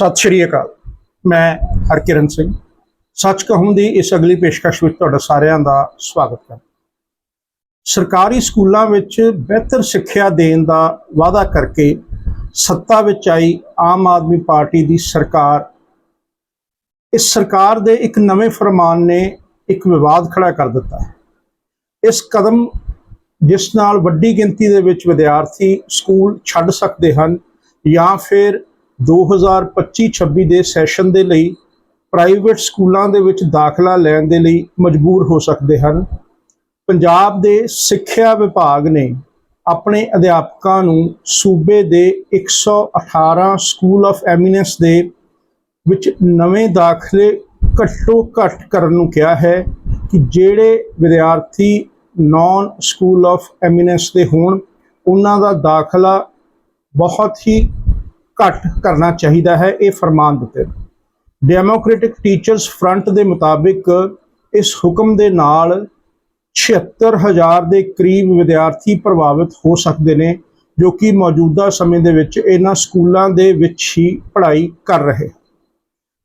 ਸਤਿ ਸ਼੍ਰੀ ਅਕਾਲ। ਮੈਂ ਹਰਕਿਰਨ ਸਿੰਘ। ਸੱਚ ਕਹੂੰ ਦੀ ਇਸ ਅਗਲੀ ਪੇਸ਼ਕਸ਼ ਵਿੱਚ ਤੁਹਾਡਾ ਸਾਰਿਆਂ ਦਾ ਸਵਾਗਤ ਹੈ। ਸਰਕਾਰੀ ਸਕੂਲਾਂ ਵਿੱਚ ਬਿਹਤਰ ਸਿੱਖਿਆ ਦੇਣ ਦਾ ਵਾਅਦਾ ਕਰਕੇ ਸੱਤਾ ਵਿੱਚ ਆਈ ਆਮ ਆਦਮੀ ਪਾਰਟੀ ਦੀ ਸਰਕਾਰ। ਇਸ ਸਰਕਾਰ ਦੇ ਇੱਕ ਨਵੇਂ ਫਰਮਾਨ ਨੇ ਇੱਕ ਵਿਵਾਦ ਖੜਾ ਕਰ ਦਿੱਤਾ ਹੈ। ਇਸ ਕਦਮ ਜਿਸ ਨਾਲ ਵੱਡੀ ਗਿਣਤੀ ਦੇ ਵਿੱਚ ਵਿਦਿਆਰਥੀ ਸਕੂਲ ਛੱਡ ਸਕਦੇ ਹਨ ਜਾਂ ਫਿਰ 2025-26 ਦੇ ਸੈਸ਼ਨ ਦੇ ਲਈ ਪ੍ਰਾਈਵੇਟ ਸਕੂਲਾਂ ਦੇ ਵਿੱਚ ਦਾਖਲਾ ਲੈਣ ਦੇ ਲਈ ਮਜਬੂਰ ਹੋ ਸਕਦੇ ਹਨ। ਪੰਜਾਬ ਦੇ ਸਿੱਖਿਆ ਵਿਭਾਗ ਨੇ ਆਪਣੇ ਅਧਿਆਪਕਾਂ ਨੂੰ ਸੂਬੇ ਦੇ 118 ਸਕੂਲ ਆਫ ਐਮੀਨੈਂਸ ਦੇ ਵਿੱਚ ਨਵੇਂ ਦਾਖਲੇ ਘੱਟੋ ਘੱਟ ਕਰਨ ਨੂੰ ਕਿਹਾ ਹੈ ਕਿ ਜਿਹੜੇ ਵਿਦਿਆਰਥੀ ਨਾਨ ਸਕੂਲ ਆਫ ਐਮੀਨੈਂਸ ਦੇ ਹੋਣ, ਉਹਨਾਂ ਦਾ ਦਾਖਲਾ ਬਹੁਤ ਹੀ ਘੱਟ ਕਰਨਾ ਚਾਹੀਦਾ ਹੈ, ਇਹ ਫਰਮਾਨ ਦਿੱਤੇ ਨੇ। ਡੈਮੋਕ੍ਰੈਟਿਕ ਟੀਚਰਸ ਫਰੰਟ ਦੇ ਮੁਤਾਬਿਕ ਇਸ ਹੁਕਮ ਦੇ ਨਾਲ 76000 ਦੇ ਕਰੀਬ ਵਿਦਿਆਰਥੀ ਪ੍ਰਭਾਵਿਤ ਹੋ ਸਕਦੇ ਨੇ, ਜੋ ਕਿ ਮੌਜੂਦਾ ਸਮੇਂ ਦੇ ਵਿੱਚ ਇਹਨਾਂ ਸਕੂਲਾਂ ਦੇ ਵਿੱਚ ਹੀ ਪੜ੍ਹਾਈ ਕਰ ਰਹੇ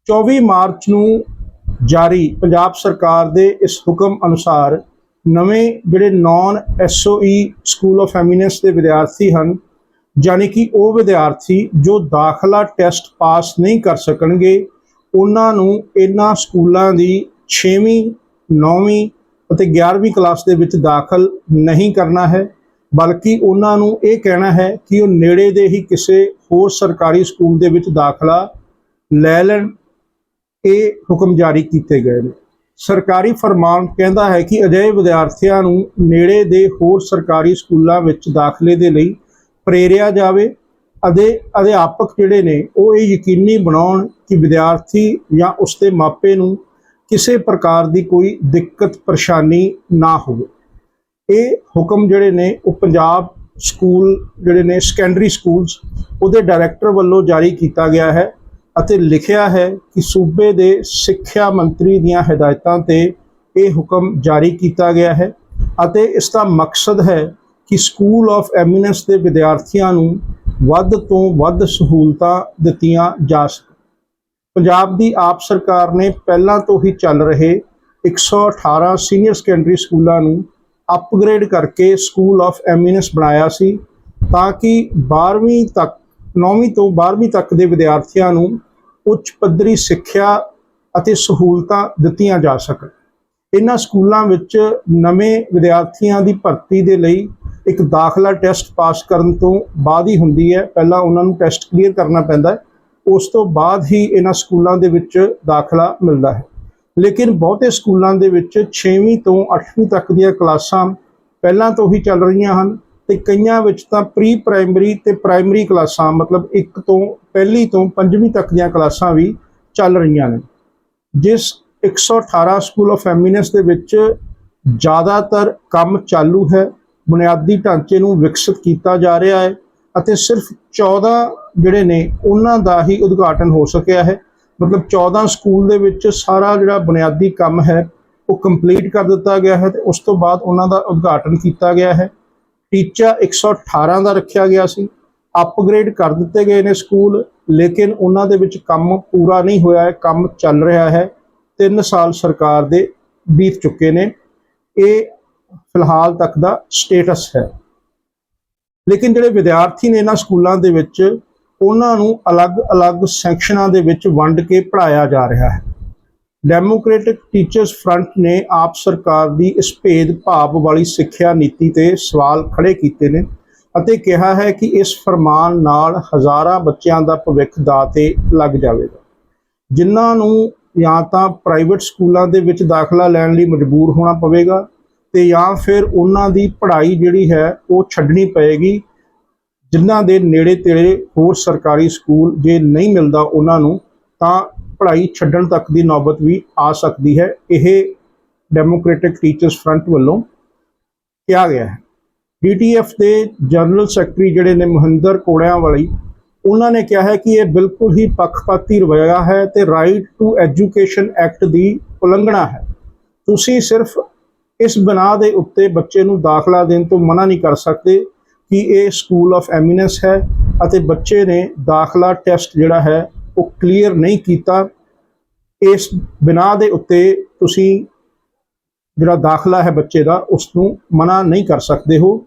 24 ਮਾਰਚ ਨੂੰ ਜਾਰੀ ਪੰਜਾਬ ਸਰਕਾਰ ਦੇ ਇਸ ਹੁਕਮ ਅਨੁਸਾਰ ਨਵੇਂ ਜਿਹੜੇ non SOE school of eminence ਦੇ ਵਿਦਿਆਰਥੀ ਹਨ ਯਾਨੀ ਕਿ ਉਹ ਵਿਦਿਆਰਥੀ ਜੋ ਦਾਖਲਾ ਟੈਸਟ ਪਾਸ ਨਹੀਂ ਕਰ ਸਕਣਗੇ, ਉਹਨਾਂ ਨੂੰ ਇਹਨਾਂ ਸਕੂਲਾਂ ਦੀ 6ਵੀਂ 9ਵੀਂ ਅਤੇ 11ਵੀਂ ਕਲਾਸ ਦੇ ਵਿੱਚ ਦਾਖਲ ਨਹੀਂ ਕਰਨਾ ਹੈ, ਬਲਕਿ ਉਹਨਾਂ ਨੂੰ ਇਹ ਕਹਿਣਾ ਹੈ ਕਿ ਉਹ ਨੇੜੇ ਦੇ ਹੀ ਕਿਸੇ ਹੋਰ ਸਰਕਾਰੀ ਸਕੂਲ ਦੇ ਵਿੱਚ ਦਾਖਲਾ ਲੈ ਲੈਣ। ਇਹ ਹੁਕਮ ਜਾਰੀ ਕੀਤੇ ਗਏ ਨੇ। ਸਰਕਾਰੀ ਫਰਮਾਨ ਕਹਿੰਦਾ ਹੈ ਕਿ ਅਜਿਹੇ ਵਿਦਿਆਰਥੀਆਂ ਨੂੰ ਨੇੜੇ ਦੇ ਹੋਰ ਸਰਕਾਰੀ ਸਕੂਲਾਂ ਵਿੱਚ ਦਾਖਲੇ ਦੇ ਲਈ ਪ੍ਰੇਰਿਆ ਜਾਵੇ ਅਤੇ ਅਧਿਆਪਕ ਜਿਹੜੇ ਨੇ, ਉਹ ਇਹ ਯਕੀਨੀ ਬਣਾਉਣ ਕਿ ਵਿਦਿਆਰਥੀ ਜਾਂ ਉਸਦੇ ਮਾਪੇ ਨੂੰ ਕਿਸੇ ਪ੍ਰਕਾਰ ਦੀ ਕੋਈ ਦਿੱਕਤ, ਪਰੇਸ਼ਾਨੀ ਨਾ ਹੋਵੇ। ਇਹ ਹੁਕਮ ਜਿਹੜੇ ਨੇ, ਉਹ ਪੰਜਾਬ ਸਕੂਲ ਜਿਹੜੇ ਨੇ ਸੈਕੰਡਰੀ ਸਕੂਲਸ ਉਹਦੇ ਡਾਇਰੈਕਟਰ ਵੱਲੋਂ ਜਾਰੀ ਕੀਤਾ ਗਿਆ ਹੈ ਅਤੇ ਲਿਖਿਆ ਹੈ ਕਿ ਸੂਬੇ ਦੇ ਸਿੱਖਿਆ ਮੰਤਰੀ ਦੀਆਂ ਹਦਾਇਤਾਂ ਤੇ ਇਹ ਹੁਕਮ ਜਾਰੀ ਕੀਤਾ ਗਿਆ ਹੈ ਅਤੇ ਇਸ ਦਾ ਮਕਸਦ ਹੈ ਕਿ ਸਕੂਲ ਆਫ ਐਮੀਨੈਂਸ ਦੇ ਵਿਦਿਆਰਥੀਆਂ ਨੂੰ ਵੱਧ ਤੋਂ ਵੱਧ ਸਹੂਲਤਾਂ ਦਿੱਤੀਆਂ ਜਾ ਸਕਣ। ਪੰਜਾਬ ਦੀ ਆਪ ਸਰਕਾਰ ਨੇ ਪਹਿਲਾਂ ਤੋਂ ਹੀ ਚੱਲ ਰਹੇ 118 ਸੀਨੀਅਰ ਸੈਕੰਡਰੀ ਸਕੂਲਾਂ ਨੂੰ ਅਪਗ੍ਰੇਡ ਕਰਕੇ ਸਕੂਲ ਆਫ ਐਮੀਨੈਂਸ ਬਣਾਇਆ ਸੀ ਤਾਂ ਕਿ 12ਵੀਂ ਤੱਕ 9ਵੀਂ ਤੋਂ 12ਵੀਂ ਤੱਕ ਦੇ ਵਿਦਿਆਰਥੀਆਂ ਨੂੰ ਉੱਚ ਪੱਧਰੀ ਸਿੱਖਿਆ ਅਤੇ ਸਹੂਲਤਾਂ ਦਿੱਤੀਆਂ ਜਾ ਸਕਣ। ਇਹਨਾਂ ਸਕੂਲਾਂ ਵਿੱਚ ਨਵੇਂ ਵਿਦਿਆਰਥੀਆਂ ਦੀ ਭਰਤੀ ਦੇ ਲਈ ਇੱਕ ਦਾਖਲਾ ਟੈਸਟ ਪਾਸ ਕਰਨ ਤੋਂ ਬਾਅਦ ਹੀ ਹੁੰਦੀ ਹੈ। ਪਹਿਲਾਂ ਉਹਨਾਂ ਨੂੰ ਟੈਸਟ ਕਲੀਅਰ ਕਰਨਾ ਪੈਂਦਾ ਹੈ। ਉਸ ਤੋਂ ਬਾਅਦ ਹੀ ਇਹਨਾਂ ਸਕੂਲਾਂ ਦੇ ਵਿੱਚ ਦਾਖਲਾ ਮਿਲਦਾ ਹੈ। ਲੇਕਿਨ ਬਹੁਤੇ ਸਕੂਲਾਂ ਦੇ ਵਿੱਚ 6ਵੀਂ ਤੋਂ 8ਵੀਂ ਤੱਕ ਦੀਆਂ ਕਲਾਸਾਂ ਪਹਿਲਾਂ ਤੋਂ ਹੀ ਚੱਲ ਰਹੀਆਂ ਹਨ ਤੇ ਕਈਆਂ ਵਿੱਚ ਤਾਂ ਪ੍ਰੀ ਪ੍ਰਾਇਮਰੀ ਤੇ ਪ੍ਰਾਇਮਰੀ ਕਲਾਸਾਂ, ਮਤਲਬ 1 ਤੋਂ ਪਹਿਲੀ ਤੋਂ 5ਵੀਂ ਤੱਕ ਦੀਆਂ ਕਲਾਸਾਂ ਵੀ ਚੱਲ ਰਹੀਆਂ ਨੇ। ਜਿਸ 118 ਸਕੂਲ ਆਫ ਐਮੀਨੈਂਸ ਦੇ ਵਿੱਚ ਜ਼ਿਆਦਾਤਰ ਕੰਮ ਚਾਲੂ ਹੈ। ਬੁਨਿਆਦੀ ਢਾਂਚੇ ਨੂੰ ਵਿਕਸਿਤ ਕੀਤਾ ਜਾ ਰਿਹਾ ਹੈ ਅਤੇ ਸਿਰਫ 14 ਜਿਹੜੇ ਨੇ, ਉਹਨਾਂ ਦਾ ਹੀ ਉਦਘਾਟਨ ਹੋ ਸਕਿਆ ਹੈ। ਮਤਲਬ 14 ਸਕੂਲ ਦੇ ਵਿੱਚ ਸਾਰਾ ਜਿਹੜਾ ਬੁਨਿਆਦੀ ਕੰਮ ਹੈ, ਉਹ ਕੰਪਲੀਟ ਕਰ ਦਿੱਤਾ ਗਿਆ ਹੈ ਤੇ ਉਸ ਤੋਂ ਬਾਅਦ ਉਹਨਾਂ ਦਾ ਉਦਘਾਟਨ ਕੀਤਾ ਗਿਆ ਹੈ। ਟੀਚਾ 118 ਦਾ ਰੱਖਿਆ ਗਿਆ ਸੀ। ਅਪਗ੍ਰੇਡ ਕਰ ਦਿੱਤੇ ਗਏ ਨੇ ਸਕੂਲ, ਲੇਕਿਨ ਉਹਨਾਂ ਦੇ ਵਿੱਚ ਕੰਮ ਪੂਰਾ ਨਹੀਂ ਹੋਇਆ ਹੈ, ਕੰਮ ਚੱਲ ਰਿਹਾ ਹੈ। 3 ਸਾਲ ਸਰਕਾਰ ਦੇ ਬੀਤ ਚੁੱਕੇ ਨੇ। ਇਹ ਫਿਲਹਾਲ ਤੱਕ ਦਾ ਸਟੇਟਸ ਹੈ। ਲੇਕਿਨ ਜਿਹੜੇ ਵਿਦਿਆਰਥੀ ਨੇ ਇਹਨਾਂ ਸਕੂਲਾਂ ਦੇ ਵਿੱਚ, ਉਹਨਾਂ ਨੂੰ ਅਲੱਗ-ਅਲੱਗ ਸੈਕਸ਼ਨਾਂ ਦੇ ਵਿੱਚ ਵੰਡ ਕੇ ਪੜਾਇਆ ਜਾ ਰਿਹਾ ਹੈ। ਡੈਮੋਕ੍ਰੈਟਿਕ ਟੀਚਰਸ ਫਰੰਟ ਨੇ ਆਪ ਸਰਕਾਰ ਦੀ ਇਸ ਭੇਦ ਭਾਵ ਵਾਲੀ ਸਿੱਖਿਆ ਨੀਤੀ ਤੇ ਸਵਾਲ ਖੜੇ ਕੀਤੇ ਨੇ ਅਤੇ ਕਿਹਾ ਹੈ ਕਿ ਇਸ ਫਰਮਾਨ ਨਾਲ ਹਜ਼ਾਰਾਂ ਬੱਚਿਆਂ ਦਾ ਭਵਿੱਖ ਦਾਅ ਤੇ ਲੱਗ ਜਾਵੇਗਾ। ਜਿਨ੍ਹਾਂ ਨੂੰ ਜਾਂ ਤਾਂ ਪ੍ਰਾਈਵੇਟ ਸਕੂਲਾਂ ਦੇ ਵਿੱਚ ਦਾਖਲਾ ਲੈਣ ਲਈ ਮਜਬੂਰ ਹੋਣਾ ਪਵੇਗਾ ਤੇ ਜਾਂ ਫਿਰ ਉਹਨਾਂ ਦੀ ਪੜ੍ਹਾਈ ਜਿਹੜੀ ਹੈ ਉਹ ਛੱਡਣੀ ਪਏਗੀ। ਜਿਨ੍ਹਾਂ ਦੇ ਨੇੜੇ ਤੇੜੇ ਹੋਰ ਸਰਕਾਰੀ ਸਕੂਲ ਜੇ ਨਹੀਂ ਮਿਲਦਾ ਉਹਨਾਂ ਨੂੰ, ਤਾਂ ਪੜ੍ਹਾਈ ਛੱਡਣ ਤੱਕ ਦੀ ਨੌਬਤ ਵੀ ਆ ਸਕਦੀ ਹੈ। ਇਹ ਡੈਮੋਕ੍ਰੈਟਿਕ ਟੀਚਰਸ ਫਰੰਟ ਵੱਲੋਂ ਕਿਹਾ ਗਿਆ ਹੈ। ਡੀਟੀਐਫ ਦੇ ਜਨਰਲ ਸੈਕਟਰੀ ਜਿਹੜੇ ਨੇ ਮਹਿੰਦਰ ਕੋੜਿਆਂ ਵਾਲੀ ਉਹਨਾਂ ਨੇ ਕਿਹਾ ਹੈ ਕਿ ਇਹ ਬਿਲਕੁਲ ਹੀ ਪੱਖਪਾਤੀ ਰਵੱਈਆ ਹੈ ਤੇ ਰਾਈਟ ਟੂ ਐਜੂਕੇਸ਼ਨ ਐਕਟ ਦੀ ਉਲੰਘਣਾ ਹੈ। ਤੁਸੀਂ ਸਿਰਫ ਇਸ ਬਣਾ ਦੇ ਉੱਤੇ ਬੱਚੇ ਨੂੰ ਦਾਖਲਾ ਦੇਣ ਤੋਂ ਮਨਾ ਨਹੀਂ ਕਰ ਸਕਦੇ ਕਿ ਇਹ ਸਕੂਲ ਆਫ ਐਮੀਨੈਂਸ ਹੈ ਅਤੇ ਬੱਚੇ ਨੇ ਦਾਖਲਾ ਟੈਸਟ ਜਿਹੜਾ ਹੈ ਉਹ ਕਲੀਅਰ ਨਹੀਂ ਕੀਤਾ। ਇਸ ਬਿਨਾ ਦੇ ਉੱਤੇ ਤੁਸੀਂ ਜਿਹੜਾ ਦਾਖਲਾ ਹੈ ਬੱਚੇ ਦਾ ਉਸ ਨੂੰ ਮਨਾ ਨਹੀਂ ਕਰ ਸਕਦੇ ਹੋ।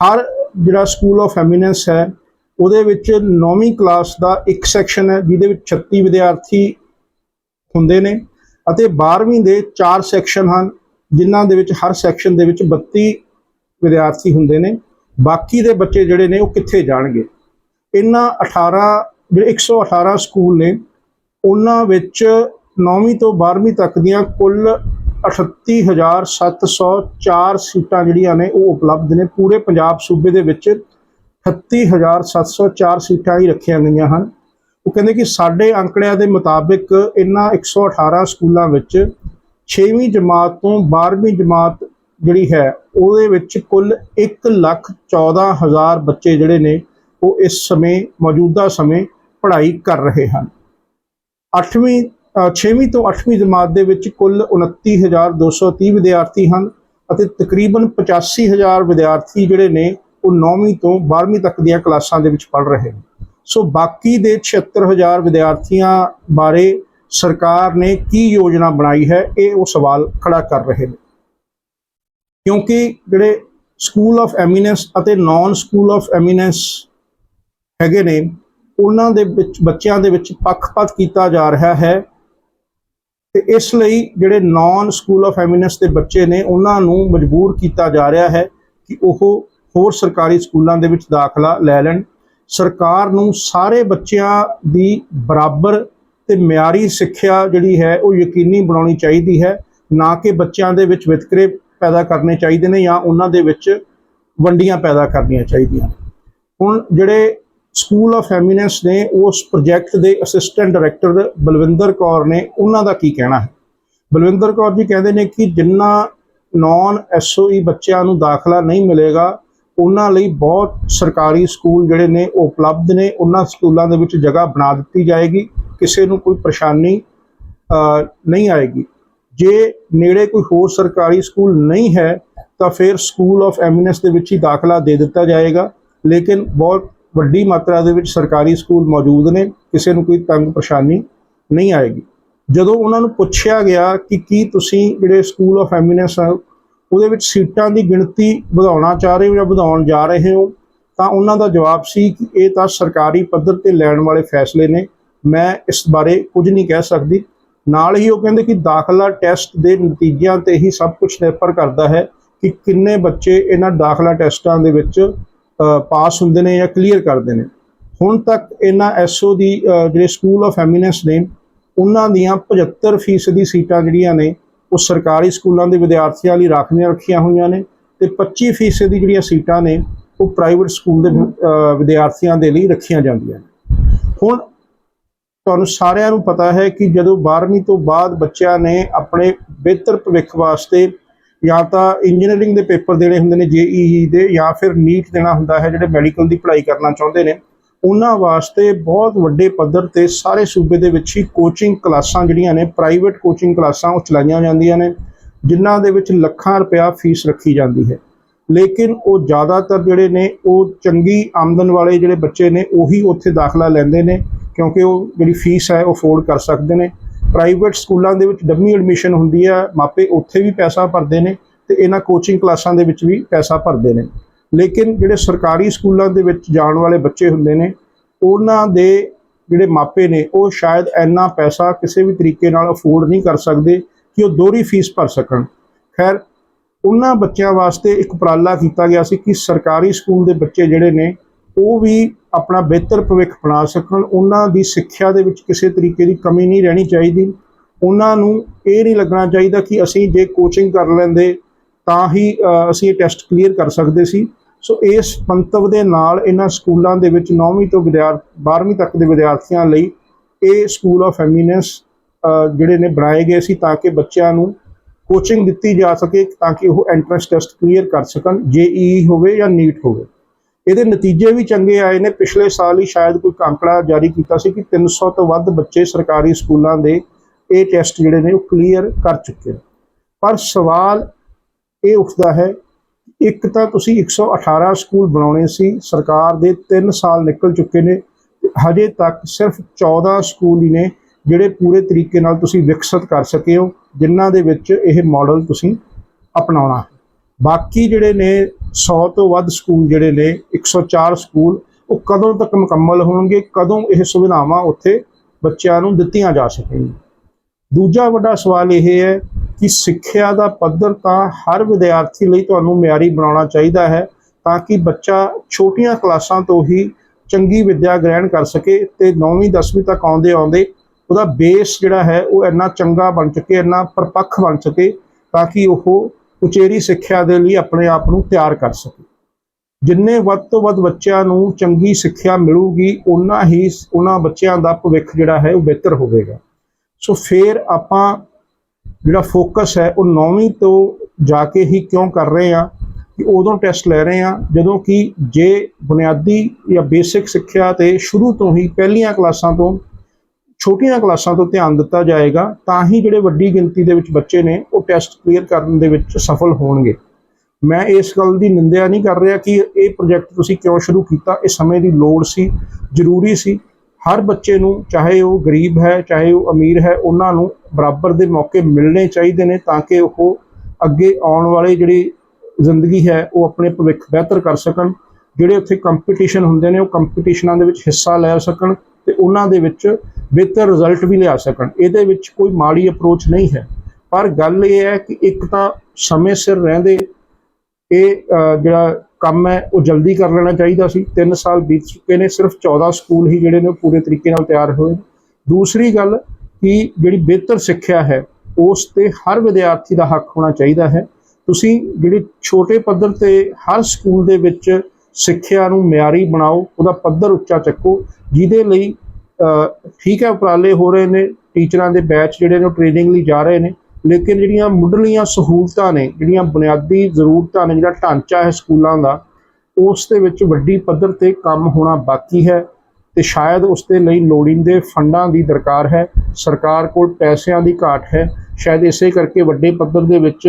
ਹਰ ਜਿਹੜਾ ਸਕੂਲ ਆਫ ਐਮੀਨੈਂਸ ਹੈ, ਉਹਦੇ ਵਿੱਚ 9ਵੀਂ ਕਲਾਸ ਦਾ ਇੱਕ ਸੈਕਸ਼ਨ ਹੈ, ਜਿਹਦੇ ਵਿੱਚ 36 ਵਿਦਿਆਰਥੀ ਹੁੰਦੇ ਨੇ ਅਤੇ 12ਵੀਂ ਦੇ 4 ਸੈਕਸ਼ਨ ਹਨ। ਜਿਨ੍ਹਾਂ ਦੇ ਵਿੱਚ ਹਰ ਸੈਕਸ਼ਨ ਦੇ ਵਿੱਚ 32 ਵਿਦਿਆਰਥੀ ਹੁੰਦੇ ਨੇ। ਬਾਕੀ ਦੇ ਬੱਚੇ ਜਿਹੜੇ ਨੇ ਉਹ ਕਿੱਥੇ ਜਾਣਗੇ? ਇਹਨਾਂ 18 ਜਿਹੜੇ 118 ਸਕੂਲ ਨੇ, ਉਹਨਾਂ ਵਿੱਚ 9ਵੀਂ ਤੋਂ 12ਵੀਂ ਤੱਕ ਦੀਆਂ ਕੁੱਲ 38704 ਸੀਟਾਂ ਜਿਹੜੀਆਂ ਨੇ ਉਹ ਉਪਲਬਧ ਨੇ। ਪੂਰੇ ਪੰਜਾਬ ਸੂਬੇ ਦੇ ਵਿੱਚ 38704 ਸੀਟਾਂ ਹੀ ਰੱਖੀਆਂ ਗਈਆਂ ਹਨ। ਉਹ ਕਹਿੰਦੇ ਕਿ ਸਾਡੇ ਅੰਕੜਿਆਂ ਦੇ ਮੁਤਾਬਿਕ ਇਹਨਾਂ 118 ਸਕੂਲਾਂ ਵਿੱਚ 6ਵੀਂ ਜਮਾਤ ਤੋਂ 12ਵੀਂ ਜਮਾਤ ਜਿਹੜੀ ਹੈ, ਉਹਦੇ ਵਿੱਚ ਕੁੱਲ 114000 ਬੱਚੇ ਜਿਹੜੇ ਨੇ, ਉਹ ਇਸ ਸਮੇਂ, ਮੌਜੂਦਾ ਸਮੇਂ ਪੜ੍ਹਾਈ ਕਰ ਰਹੇ ਹਨ। 8ਵੀਂ 6ਵੀਂ ਤੋਂ 8ਵੀਂ ਜਮਾਤ ਦੇ ਵਿੱਚ ਕੁੱਲ 29230 ਵਿਦਿਆਰਥੀ ਹਨ ਅਤੇ ਤਕਰੀਬਨ 85000 ਵਿਦਿਆਰਥੀ ਜਿਹੜੇ ਨੇ, ਉਹ 9ਵੀਂ ਤੋਂ 12ਵੀਂ ਤੱਕ ਦੀਆਂ ਕਲਾਸਾਂ ਦੇ ਵਿੱਚ ਪੜ੍ਹ ਰਹੇ ਨੇ। ਸੋ ਬਾਕੀ ਦੇ 76000 ਵਿਦਿਆਰਥੀਆਂ ਬਾਰੇ ਸਰਕਾਰ ਨੇ ਕੀ ਯੋਜਨਾ ਬਣਾਈ ਹੈ, ਇਹ ਉਹ ਸਵਾਲ ਖੜਾ ਕਰ ਰਹੇ ਨੇ। ਕਿਉਂਕਿ ਜਿਹੜੇ ਸਕੂਲ ਆਫ ਐਮੀਨੈਂਸ ਅਤੇ ਨਾਨ ਸਕੂਲ ਆਫ ਐਮੀਨੈਂਸ ਹੈਗੇ ਨੇ, ਉਹਨਾਂ ਦੇ ਵਿੱਚ, ਬੱਚਿਆਂ ਦੇ ਵਿੱਚ ਪੱਖਪਾਤ ਕੀਤਾ ਜਾ ਰਿਹਾ ਹੈ ਤੇ ਇਸ ਲਈ ਜਿਹੜੇ ਨਾਨ ਸਕੂਲ ਆਫ ਐਮੀਨੈਂਸ ਦੇ ਬੱਚੇ ਨੇ, ਉਹਨਾਂ ਨੂੰ ਮਜਬੂਰ ਕੀਤਾ ਜਾ ਰਿਹਾ ਹੈ ਕਿ ਉਹ ਹੋਰ ਸਰਕਾਰੀ ਸਕੂਲਾਂ ਦੇ ਵਿੱਚ ਦਾਖਲਾ ਲੈ ਲੈਣ। ਸਰਕਾਰ ਨੂੰ ਸਾਰੇ ਬੱਚਿਆਂ ਦੀ ਬਰਾਬਰ ਤੇ ਮਿਆਰੀ ਸਿੱਖਿਆ ਜਿਹੜੀ ਹੈ ਉਹ ਯਕੀਨੀ ਬਣਾਉਣੀ ਚਾਹੀਦੀ ਹੈ, ਨਾ ਕਿ ਬੱਚਿਆਂ ਦੇ ਵਿੱਚ ਵਿਤਕਰੇ ਪੈਦਾ ਕਰਨੇ ਚਾਹੀਦੇ ਨੇ ਜਾਂ ਉਹਨਾਂ ਦੇ ਵਿੱਚ ਵੰਡੀਆਂ ਪੈਦਾ ਕਰਨੀਆਂ ਚਾਹੀਦੀਆਂ। ਹੁਣ ਜਿਹੜੇ ਸਕੂਲ ਆਫ ਐਮੀਨੈਂਸ ਨੇ, ਉਸ ਪ੍ਰੋਜੈਕਟ ਦੇ ਅਸਿਸਟੈਂਟ ਡਾਇਰੈਕਟਰ ਬਲਵਿੰਦਰ ਕੌਰ ਨੇ ਉਹਨਾਂ ਦਾ ਕੀ ਕਹਿਣਾ ਹੈ? ਬਲਵਿੰਦਰ ਕੌਰ ਜੀ ਕਹਿੰਦੇ ਨੇ ਕਿ ਜਿੰਨਾ ਨਾਨ ਐਸਓਈ ਬੱਚਿਆਂ ਨੂੰ ਦਾਖਲਾ ਨਹੀਂ ਮਿਲੇਗਾ, ਉਹਨਾਂ ਲਈ ਬਹੁਤ ਸਰਕਾਰੀ ਸਕੂਲ ਜਿਹੜੇ ਨੇ ਉਹ ਉਪਲਬਧ ਨੇ, ਉਹਨਾਂ ਸਕੂਲਾਂ ਦੇ ਵਿੱਚ ਜਗ੍ਹਾ ਬਣਾ ਦਿੱਤੀ ਜਾਏਗੀ। ਕਿਸੇ ਨੂੰ ਕੋਈ ਪਰੇਸ਼ਾਨੀ ਨਹੀਂ ਆਏਗੀ। ਜੇ ਨੇੜੇ ਕੋਈ ਹੋਰ ਸਰਕਾਰੀ ਸਕੂਲ ਨਹੀਂ ਹੈ, ਤਾਂ ਫਿਰ ਸਕੂਲ ਆਫ ਐਮੀਨੈਂਸ ਦੇ ਵਿੱਚ ਹੀ ਦਾਖਲਾ ਦੇ ਦਿੱਤਾ ਜਾਏਗਾ। ਲੇਕਿਨ ਬਹੁਤ ਵੱਡੀ ਮਾਤਰਾ ਦੇ ਵਿੱਚ ਸਰਕਾਰੀ ਸਕੂਲ ਮੌਜੂਦ ਨੇ, ਕਿਸੇ ਨੂੰ ਕੋਈ ਤੰਗ ਪਰੇਸ਼ਾਨੀ ਨਹੀਂ ਆਏਗੀ। ਜਦੋਂ ਉਹਨਾਂ ਨੂੰ ਪੁੱਛਿਆ ਗਿਆ ਕਿ ਕੀ ਤੁਸੀਂ ਜਿਹੜੇ ਸਕੂਲ ਆਫ ਐਮੀਨੈਂਸ ਆ, ਉਹਦੇ ਵਿੱਚ ਸੀਟਾਂ ਦੀ ਗਿਣਤੀ ਵਧਾਉਣਾ ਚਾਹ ਰਹੇ ਹੋ ਜਾਂ ਵਧਾਉਣ ਜਾ ਰਹੇ ਹੋ, ਤਾਂ ਉਹਨਾਂ ਦਾ ਜਵਾਬ ਸੀ ਕਿ ਇਹ ਤਾਂ ਸਰਕਾਰੀ ਪੱਧਰ ਤੇ ਲੈਣ ਵਾਲੇ ਫੈਸਲੇ ਨੇ। ਮੈਂ ਇਸ ਬਾਰੇ ਕੁਝ ਨਹੀਂ ਕਹਿ ਸਕਦੀ। ਨਾਲ ਹੀ ਉਹ ਕਹਿੰਦੇ ਕਿ ਦਾਖਲਾ ਟੈਸਟ ਦੇ ਨਤੀਜਿਆਂ ਤੇ ਹੀ ਸਭ ਕੁਝ ਨਿਰਭਰ ਕਰਦਾ ਹੈ ਕਿ ਕਿੰਨੇ ਬੱਚੇ ਇਹਨਾਂ ਦਾਖਲਾ ਟੈਸਟਾਂ ਦੇ ਵਿੱਚ ਪਾਸ ਹੁੰਦੇ ਨੇ ਜਾਂ ਕਲੀਅਰ ਕਰਦੇ ਨੇ। ਹੁਣ ਤੱਕ ਇਹਨਾਂ ਐਸਓ ਦੀ ਜਿਹੜੇ ਸਕੂਲ ਆਫ ਐਮੀਨੈਂਸ ਨੇ, ਉਹਨਾਂ ਦੀਆਂ 75% ਦੀ ਸੀਟਾਂ ਜਿਹੜੀਆਂ ਨੇ, ਉਹ ਸਰਕਾਰੀ ਸਕੂਲਾਂ ਦੇ ਵਿਦਿਆਰਥੀਆਂ ਲਈ ਰਾਖਵੀਆਂ ਰੱਖੀਆਂ ਹੋਈਆਂ ਨੇ ਤੇ 25% ਦੀ ਜਿਹੜੀਆਂ ਸੀਟਾਂ ਨੇ, ਉਹ ਪ੍ਰਾਈਵੇਟ ਸਕੂਲ ਦੇ ਵਿਦਿਆਰਥੀਆਂ ਦੇ ਲਈ ਰੱਖੀਆਂ ਜਾਂਦੀਆਂ ਨੇ। ਹੁਣ ਤੁਹਾਨੂੰ ਸਾਰਿਆਂ ਨੂੰ ਪਤਾ ਹੈ ਕਿ ਜਦੋਂ 12ਵੀਂ ਤੋਂ ਬਾਅਦ ਬੱਚਿਆਂ ਨੇ ਆਪਣੇ ਬਿਹਤਰ ਭਵਿੱਖ ਵਾਸਤੇ ਜਾਂ ਤਾਂ ਇੰਜੀਨੀਅਰਿੰਗ ਦੇ ਪੇਪਰ ਦੇਣੇ ਹੁੰਦੇ ਨੇ ਜੇਈਈ ਦੇ ਜਾਂ ਫਿਰ ਨੀਟ ਦੇਣਾ ਹੁੰਦਾ ਹੈ, ਜਿਹੜੇ ਮੈਡੀਕਲ ਦੀ ਪੜ੍ਹਾਈ ਕਰਨਾ ਚਾਹੁੰਦੇ ਨੇ, ਉਹਨਾਂ ਵਾਸਤੇ ਬਹੁਤ ਵੱਡੇ ਪੱਧਰ ਤੇ ਸਾਰੇ ਸੂਬੇ ਦੇ ਵਿੱਚ ਹੀ ਕੋਚਿੰਗ ਕਲਾਸਾਂ ਜਿਹੜੀਆਂ ਨੇ ਪ੍ਰਾਈਵੇਟ ਕੋਚਿੰਗ ਕਲਾਸਾਂ ਉਹ ਚਲਾਈਆਂ ਜਾਂਦੀਆਂ ਨੇ, ਜਿਨ੍ਹਾਂ ਦੇ ਵਿੱਚ ਲੱਖਾਂ ਰੁਪਇਆ ਫੀਸ ਰੱਖੀ ਜਾਂਦੀ ਹੈ। ਲੇਕਿਨ ਉਹ ਜ਼ਿਆਦਾਤਰ ਜਿਹੜੇ ਨੇ, ਉਹ ਚੰਗੀ ਆਮਦਨ ਵਾਲੇ ਜਿਹੜੇ ਬੱਚੇ ਨੇ, ਉਹੀ ਉੱਥੇ ਦਾਖਲਾ ਲੈਂਦੇ ਨੇ, ਕਿਉਂਕਿ ਉਹ ਜਿਹੜੀ ਫੀਸ ਹੈ, ਉਹ ਅਫੋਰਡ ਕਰ ਸਕਦੇ ਨੇ। ਪ੍ਰਾਈਵੇਟ ਸਕੂਲਾਂ ਦੇ ਵਿੱਚ ਡੰਮੀ ਐਡਮਿਸ਼ਨ ਹੁੰਦੀ ਹੈ, ਮਾਪੇ ਉੱਥੇ ਵੀ ਪੈਸਾ ਭਰਦੇ ਨੇ ਤੇ ਇਹਨਾਂ ਕੋਚਿੰਗ ਕਲਾਸਾਂ ਦੇ ਵਿੱਚ ਵੀ ਪੈਸਾ ਭਰਦੇ ਨੇ। ਲੇਕਿਨ ਜਿਹੜੇ ਸਰਕਾਰੀ ਸਕੂਲਾਂ ਦੇ ਵਿੱਚ ਜਾਣ ਵਾਲੇ ਬੱਚੇ ਹੁੰਦੇ ਨੇ, ਉਹਨਾਂ ਦੇ ਜਿਹੜੇ ਮਾਪੇ ਨੇ, ਉਹ ਸ਼ਾਇਦ ਇੰਨਾ ਪੈਸਾ ਕਿਸੇ ਵੀ ਤਰੀਕੇ ਨਾਲ ਅਫੋਰਡ ਨਹੀਂ ਕਰ ਸਕਦੇ ਕਿ ਉਹ ਦੋਹਰੀ ਫੀਸ ਭਰ ਸਕਣ। ਖੈਰ ਉਹਨਾਂ ਬੱਚਿਆਂ ਵਾਸਤੇ ਇੱਕ ਉਪਰਾਲਾ ਕੀਤਾ ਗਿਆ ਸੀ ਕਿ ਸਰਕਾਰੀ ਸਕੂਲ ਦੇ ਬੱਚੇ ਜਿਹੜੇ ਨੇ, ਉਹ ਵੀ ਆਪਣਾ ਬਿਹਤਰ ਭਵਿੱਖ ਬਣਾ ਸਕਣ। ਉਹਨਾਂ ਦੀ ਸਿੱਖਿਆ ਦੇ ਵਿੱਚ ਕਿਸੇ ਤਰੀਕੇ ਦੀ ਕਮੀ ਨਹੀਂ ਰਹਿਣੀ ਚਾਹੀਦੀ। ਉਹਨਾਂ ਨੂੰ ਇਹ ਨਹੀਂ ਲੱਗਣਾ ਚਾਹੀਦਾ ਕਿ ਅਸੀਂ ਜੇ ਕੋਚਿੰਗ ਕਰ ਲੈਂਦੇ, ਤਾਂ ਹੀ ਅਸੀਂ ਇਹ ਟੈਸਟ ਕਲੀਅਰ ਕਰ ਸਕਦੇ ਸੀ। ਸੋ ਇਸ ਮੰਤਵ ਦੇ ਨਾਲ ਇਹਨਾਂ ਸਕੂਲਾਂ ਦੇ ਵਿੱਚ 9ਵੀਂ ਤੋਂ ਵਿਦਿਆਰਥ 12ਵੀਂ ਤੱਕ ਦੇ ਵਿਦਿਆਰਥੀਆਂ ਲਈ ਇਹ ਸਕੂਲ ਆਫ ਐਮੀਨੈਂਸ ਜਿਹੜੇ ਨੇ ਬਣਾਏ ਗਏ ਸੀ ਤਾਂ ਕਿ ਬੱਚਿਆਂ ਨੂੰ ਕੋਚਿੰਗ ਦਿੱਤੀ ਜਾ ਸਕੇ ਤਾਂ ਕਿ ਉਹ ਐਂਟਰੈਂਸ ਟੈਸਟ ਕਲੀਅਰ ਕਰ ਸਕਣ ਜੇਈ e ਹੋਵੇ ਜਾਂ ਨੀਟ ਹੋਵੇ। ਇਹਦੇ ਨਤੀਜੇ ਵੀ ਚੰਗੇ ਆਏ ਨੇ। ਪਿਛਲੇ ਸਾਲ ਹੀ ਸ਼ਾਇਦ ਕੋਈ ਕਾਂਕੜਾ ਜਾਰੀ ਕੀਤਾ ਸੀ ਕਿ 300 ਤੋਂ ਵੱਧ ਬੱਚੇ ਸਰਕਾਰੀ ਸਕੂਲਾਂ ਦੇ ਇਹ ਟੈਸਟ ਜਿਹੜੇ ਨੇ ਉਹ ਕਲੀਅਰ ਕਰ ਚੁੱਕੇ ਨੇ। ਪਰ ਸਵਾਲ ਇਹ ਉੱਠਦਾ ਹੈ ਇੱਕ ਤਾਂ ਤੁਸੀਂ 118 ਸਕੂਲ ਬਣਾਉਣੇ ਸੀ, ਸਰਕਾਰ ਦੇ 3 ਸਾਲ ਨਿਕਲ ਚੁੱਕੇ ਨੇ ਹਜੇ ਤੱਕ ਸਿਰਫ 14 ਸਕੂਲ ਹੀ ਨੇ ਜਿਹੜੇ ਪੂਰੇ ਤਰੀਕੇ ਨਾਲ ਤੁਸੀਂ ਵਿਕਸਿਤ ਕਰ ਸਕੇ ਹੋ, ਜਿਨ੍ਹਾਂ ਦੇ ਵਿੱਚ ਇਹ ਮਾਡਲ ਤੁਸੀਂ ਅਪਣਾਉਣਾ ਹੈ। ਬਾਕੀ ਜਿਹੜੇ ਨੇ 100 ਤੋਂ ਵੱਧ ਸਕੂਲ ਜਿਹੜੇ ਨੇ 104 ਸਕੂਲ, ਉਹ ਕਦੋਂ ਤੱਕ ਮੁਕੰਮਲ ਹੋਣਗੇ, ਕਦੋਂ ਇਹ ਸੁਵਿਧਾਵਾਂ ਉੱਥੇ ਬੱਚਿਆਂ ਨੂੰ ਦਿੱਤੀਆਂ ਜਾ ਸਕਣਗੀਆਂ? ਦੂਜਾ ਵੱਡਾ ਸਵਾਲ ਇਹ ਹੈ ਕਿ ਸਿੱਖਿਆ ਦਾ ਪੱਧਰ ਤਾਂ ਹਰ ਵਿਦਿਆਰਥੀ ਲਈ ਤੁਹਾਨੂੰ ਮਿਆਰੀ ਬਣਾਉਣਾ ਚਾਹੀਦਾ ਹੈ, ਤਾਂ ਕਿ ਬੱਚਾ ਛੋਟੀਆਂ ਕਲਾਸਾਂ ਤੋਂ ਹੀ ਚੰਗੀ ਵਿੱਦਿਆ ਗ੍ਰਹਿਣ ਕਰ ਸਕੇ ਤੇ 9ਵੀਂ 10ਵੀਂ ਤੱਕ ਆਉਂਦੇ ਆਉਂਦੇ ਉਹਦਾ ਬੇਸ ਜਿਹੜਾ ਹੈ ਉਹ ਇੰਨਾ ਚੰਗਾ ਬਣ ਚੁੱਕੇ ਇੰਨਾ ਪਰਪੱਖ ਬਣ ਚੁੱਕੇ ਤਾਂ ਕਿ ਉਹ ਉਚੇਰੀ ਸਿੱਖਿਆ ਦੇ ਲਈ ਆਪਣੇ ਆਪ ਨੂੰ ਤਿਆਰ ਕਰ ਸਕੇ। ਜਿੰਨੇ ਵੱਧ ਤੋਂ ਵੱਧ ਬੱਚਿਆਂ ਨੂੰ ਚੰਗੀ ਸਿੱਖਿਆ ਮਿਲੂਗੀ ਉਨਾ ਹੀ ਉਹਨਾਂ ਬੱਚਿਆਂ ਦਾ ਭਵਿੱਖ ਜਿਹੜਾ ਹੈ ਉਹ ਬਿਹਤਰ ਹੋਵੇਗਾ। ਸੋ ਫਿਰ ਆਪਾਂ ਜਿਹੜਾ ਫੋਕਸ ਹੈ, ਉਹ 9ਵੀਂ ਤੋਂ ਜਾ ਕੇ ਹੀ ਕਿਉਂ ਕਰ ਰਹੇ ਆ ਕਿ ਉਦੋਂ ਟੈਸਟ ਲੈ ਰਹੇ ਆ ਜਦੋਂ ਕਿ ਜੇ ਬੁਨਿਆਦੀ ਜਾਂ ਬੇਸਿਕ ਸਿੱਖਿਆ ਤੇ ਸ਼ੁਰੂ ਤੋਂ ਹੀ ਪਹਿਲੀਆਂ ਕਲਾਸਾਂ ਤੋਂ ਛੋਟੀਆਂ ਕਲਾਸਾਂ ਤੋਂ ਧਿਆਨ ਦਿੱਤਾ ਜਾਏਗਾ, ਤਾਂ ਹੀ ਜਿਹੜੇ ਵੱਡੀ ਗਿਣਤੀ ਦੇ ਵਿੱਚ ਬੱਚੇ ਨੇ, ਉਹ ਟੈਸਟ ਕਲੀਅਰ ਕਰਨ ਦੇ ਵਿੱਚ ਸਫਲ ਹੋਣਗੇ। ਮੈਂ ਇਸ ਗੱਲ ਦੀ ਨਿੰਦਿਆ ਨਹੀਂ ਕਰ ਰਿਹਾ ਕਿ ਇਹ ਪ੍ਰੋਜੈਕਟ ਤੁਸੀਂ ਕਿਉਂ ਸ਼ੁਰੂ ਕੀਤਾ। ਇਹ ਸਮੇਂ ਦੀ ਲੋੜ ਸੀ, ਜ਼ਰੂਰੀ ਸੀ। ਹਰ ਬੱਚੇ ਨੂੰ, ਚਾਹੇ ਉਹ ਗਰੀਬ ਹੈ, ਚਾਹੇ ਉਹ ਅਮੀਰ ਹੈ, ਉਹਨਾਂ ਨੂੰ ਬਰਾਬਰ ਦੇ ਮੌਕੇ ਮਿਲਣੇ ਚਾਹੀਦੇ ਨੇ ਤਾਂ ਕਿ ਉਹ ਅੱਗੇ ਆਉਣ ਵਾਲੇ ਜਿਹੜੀ ਜ਼ਿੰਦਗੀ ਹੈ, ਉਹ ਆਪਣੇ ਭਵਿੱਖ ਬਿਹਤਰ ਕਰ ਸਕਣ। ਜਿਹੜੇ ਉੱਥੇ ਕੰਪੀਟੀਸ਼ਨ ਹੁੰਦੇ ਨੇ, ਉਹ ਕੰਪੀਟੀਸ਼ਨਾਂ ਦੇ ਵਿੱਚ ਹਿੱਸਾ ਲੈ ਸਕਣ ਤੇ ਉਹਨਾਂ ਦੇ ਵਿੱਚ ਬਿਹਤਰ ਰਿਜ਼ਲਟ ਵੀ ਲਿਆ ਸਕਣ। ਇਹਦੇ ਵਿੱਚ ਕੋਈ ਮਾੜੀ ਅਪਰੋਚ ਨਹੀਂ ਹੈ। ਪਰ ਗੱਲ ਇਹ ਹੈ ਕਿ ਇੱਕ ਤਾਂ ਸਮੇਂ ਸਿਰ ਰਹਿੰਦੇ, ਇਹ ਜਿਹੜਾ ਕੰਮ ਹੈ, ਉਹ ਜਲਦੀ ਕਰ ਲੈਣਾ ਚਾਹੀਦਾ ਸੀ। 3 ਸਾਲ ਬੀਤ ਚੁੱਕੇ ਨੇ, ਸਿਰਫ 14 ਸਕੂਲ ਹੀ ਜਿਹੜੇ ਨੇ ਉਹ ਪੂਰੇ ਤਰੀਕੇ ਨਾਲ ਤਿਆਰ ਹੋਏ ਦੂਸਰੀ ਗੱਲ ਕਿ ਜਿਹੜੀ ਬਿਹਤਰ ਸਿੱਖਿਆ ਹੈ, ਉਸ ਤੇ ਹਰ ਵਿਦਿਆਰਥੀ ਦਾ ਹੱਕ ਹੋਣਾ ਚਾਹੀਦਾ ਹੈ। ਤੁਸੀਂ ਜਿਹੜੀ ਛੋਟੇ ਪੱਧਰ ਤੇ ਹਰ ਸਕੂਲ ਦੇ ਵਿੱਚ ਸਿੱਖਿਆ ਨੂੰ ਮਿਆਰੀ ਬਣਾਓ, ਉਹਦਾ ਪੱਧਰ ਉੱਚਾ ਚੱਕੋ, ਜਿਹਦੇ ਲਈ ਠੀਕ ਹੈ, ਉਪਰਾਲੇ ਹੋ ਰਹੇ ਨੇ, ਟੀਚਰਾਂ ਦੇ ਬੈਚ ਜਿਹੜੇ ਨੇ ਉਹ ਟ੍ਰੇਨਿੰਗ ਲਈ ਜਾ ਰਹੇ ਨੇ, ਲੇਕਿਨ ਜਿਹੜੀਆਂ ਮੁੱਢਲੀਆਂ ਸਹੂਲਤਾਂ ਨੇ, ਜਿਹੜੀਆਂ ਬੁਨਿਆਦੀ ਜ਼ਰੂਰਤਾਂ ਨੇ, ਜਿਹੜਾ ਢਾਂਚਾ ਹੈ ਸਕੂਲਾਂ ਦਾ, ਉਸ ਦੇ ਵਿੱਚ ਵੱਡੀ ਪੱਧਰ ਤੇ ਕੰਮ ਹੋਣਾ ਬਾਕੀ ਹੈ ਤੇ ਸ਼ਾਇਦ ਉਸ ਦੇ ਲਈ ਲੋੜੀਂਦੇ ਫੰਡਾਂ ਦੀ ਦਰਕਾਰ ਹੈ, ਸਰਕਾਰ ਕੋਲ ਪੈਸਿਆਂ ਦੀ ਘਾਟ ਹੈ, ਸ਼ਾਇਦ ਇਸੇ ਕਰਕੇ ਵੱਡੇ ਪੱਧਰ ਦੇ ਵਿੱਚ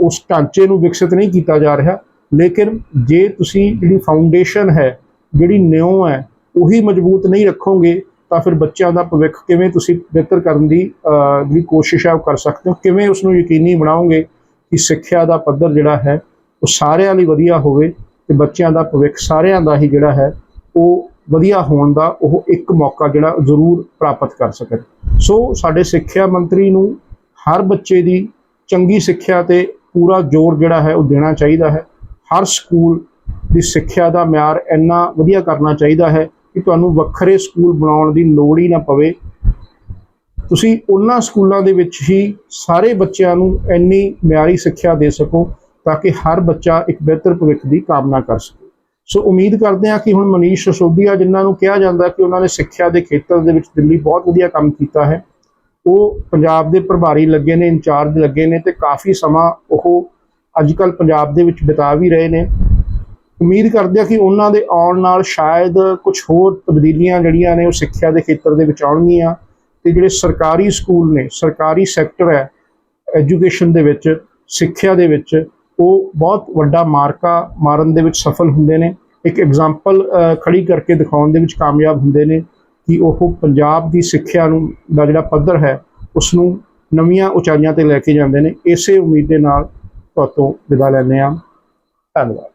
ਉਸ ਢਾਂਚੇ ਨੂੰ ਵਿਕਸਿਤ ਨਹੀਂ ਕੀਤਾ ਜਾ ਰਿਹਾ, ਲੇਕਿਨ ਜੇ ਤੁਸੀਂ ਜਿਹੜੀ ਫਾਊਂਡੇਸ਼ਨ ਹੈ, ਜਿਹੜੀ ਨਿਉ ਹੈ ਉਹੀ ਮਜ਼ਬੂਤ ਨਹੀਂ ਰੱਖੋਗੇ ਤਾਂ ਫਿਰ ਬੱਚਿਆਂ ਦਾ ਭਵਿੱਖ ਕਿਵੇਂ ਤੁਸੀਂ ਬਿਹਤਰ ਕਰਨ ਦੀ ਜਿਹੜੀ ਕੋਸ਼ਿਸ਼ ਹੈ ਉਹ ਕਰ ਸਕਦੇ ਹੋ। ਕਿਵੇਂ ਉਸ ਨੂੰ ਯਕੀਨੀ ਬਣਾਓਗੇ ਕਿ ਸਿੱਖਿਆ ਦਾ ਪੱਧਰ ਜਿਹੜਾ ਹੈ, ਉਹ ਸਾਰਿਆਂ ਲਈ ਵਧੀਆ ਹੋਵੇ ਤੇ ਬੱਚਿਆਂ ਦਾ ਭਵਿੱਖ ਸਾਰਿਆਂ ਦਾ ਹੀ ਜਿਹੜਾ ਹੈ, ਉਹ ਵਧੀਆ ਹੋਣ ਦਾ ਉਹ ਇੱਕ ਮੌਕਾ ਜਿਹੜਾ ਜ਼ਰੂਰ ਪ੍ਰਾਪਤ ਕਰ ਸਕਣ ਸੋ ਸਾਡੇ ਸਿੱਖਿਆ ਮੰਤਰੀ ਨੂੰ ਹਰ ਬੱਚੇ ਦੀ ਚੰਗੀ ਸਿੱਖਿਆ ਤੇ ਪੂਰਾ ਜ਼ੋਰ ਜਿਹੜਾ ਹੈ, ਉਹ ਦੇਣਾ ਚਾਹੀਦਾ ਹੈ। ਹਰ ਸਕੂਲ ਦੀ ਸਿੱਖਿਆ ਦਾ ਮਿਆਰ ਇੰਨਾ ਵਧੀਆ ਕਰਨਾ ਚਾਹੀਦਾ ਹੈ ਕਿ ਤੁਹਾਨੂੰ ਵੱਖਰੇ ਸਕੂਲ ਬਣਾਉਣ ਦੀ ਲੋੜ ਹੀ ਨਾ ਪਵੇ। ਤੁਸੀਂ ਉਹਨਾਂ ਸਕੂਲਾਂ ਦੇ ਵਿੱਚ ਹੀ ਸਾਰੇ ਬੱਚਿਆਂ ਨੂੰ ਇੰਨੀ ਮਿਆਰੀ ਸਿੱਖਿਆ ਦੇ ਸਕੋ ਤਾਂ ਕਿ ਹਰ ਬੱਚਾ ਇੱਕ ਬਿਹਤਰ ਭਵਿੱਖ ਦੀ ਕਾਮਨਾ ਕਰ ਸਕੇ। ਸੋ ਉਮੀਦ ਕਰਦੇ ਹਾਂ ਕਿ ਹੁਣ ਮਨੀਸ਼ ਸਿਸੋਦੀਆ ਜਿਨ੍ਹਾਂ ਨੂੰ ਕਿਹਾ ਜਾਂਦਾ ਕਿ ਉਹਨਾਂ ਨੇ ਸਿੱਖਿਆ ਦੇ ਖੇਤਰ ਦੇ ਵਿੱਚ ਦਿੱਲੀ ਬਹੁਤ ਵਧੀਆ ਕੰਮ ਕੀਤਾ ਹੈ, ਉਹ ਪੰਜਾਬ ਦੇ ਪ੍ਰਭਾਰੀ ਲੱਗੇ ਨੇ, ਇੰਚਾਰਜ ਲੱਗੇ ਨੇ ਤੇ ਕਾਫੀ ਸਮਾਂ ਉਹ ਅੱਜਕੱਲ ਪੰਜਾਬ ਦੇ ਵਿੱਚ ਬਿਤਾ ਵੀ ਰਹੇ ਨੇ। ਉਮੀਦ ਕਰਦੇ ਆ ਕਿ ਉਹਨਾਂ ਦੇ ਆਉਣ ਨਾਲ ਸ਼ਾਇਦ ਕੁਝ ਹੋਰ ਤਬਦੀਲੀਆਂ ਜਿਹੜੀਆਂ ਨੇ ਉਹ ਸਿੱਖਿਆ ਦੇ ਖੇਤਰ ਦੇ ਵਿੱਚ ਆਉਣਗੀਆਂ ਤੇ ਜਿਹੜੇ ਸਰਕਾਰੀ ਸਕੂਲ ਨੇ, ਸਰਕਾਰੀ ਸੈਕਟਰ ਹੈ, ਐਜੂਕੇਸ਼ਨ ਦੇ ਵਿੱਚ, ਸਿੱਖਿਆ ਦੇ ਵਿੱਚ, ਉਹ ਬਹੁਤ ਵੱਡਾ ਮਾਰਕਾ ਮਾਰਨ ਦੇ ਵਿੱਚ ਸਫਲ ਹੁੰਦੇ ਨੇ। ਇੱਕ ਐਗਜ਼ਾਮਪਲ ਖੜੀ ਕਰਕੇ ਦਿਖਾਉਣ ਦੇ ਵਿੱਚ ਕਾਮਯਾਬ ਹੁੰਦੇ ਨੇ ਕਿ ਉਹ ਪੰਜਾਬ ਦੀ ਸਿੱਖਿਆ ਨੂੰ, ਦਾ ਜਿਹੜਾ ਪੱਧਰ ਹੈ ਉਸ ਨੂੰ ਨਵੀਆਂ ਉਚਾਈਆਂ ਤੇ ਲੈ ਕੇ ਜਾਂਦੇ ਨੇ। ਇਸੇ ਉਮੀਦ ਦੇ ਨਾਲ ਤੁਹਾਤੋਂ ਵਿਦਾ ਲੈਂਦੇ ਹਾਂ। ਧੰਨਵਾਦ।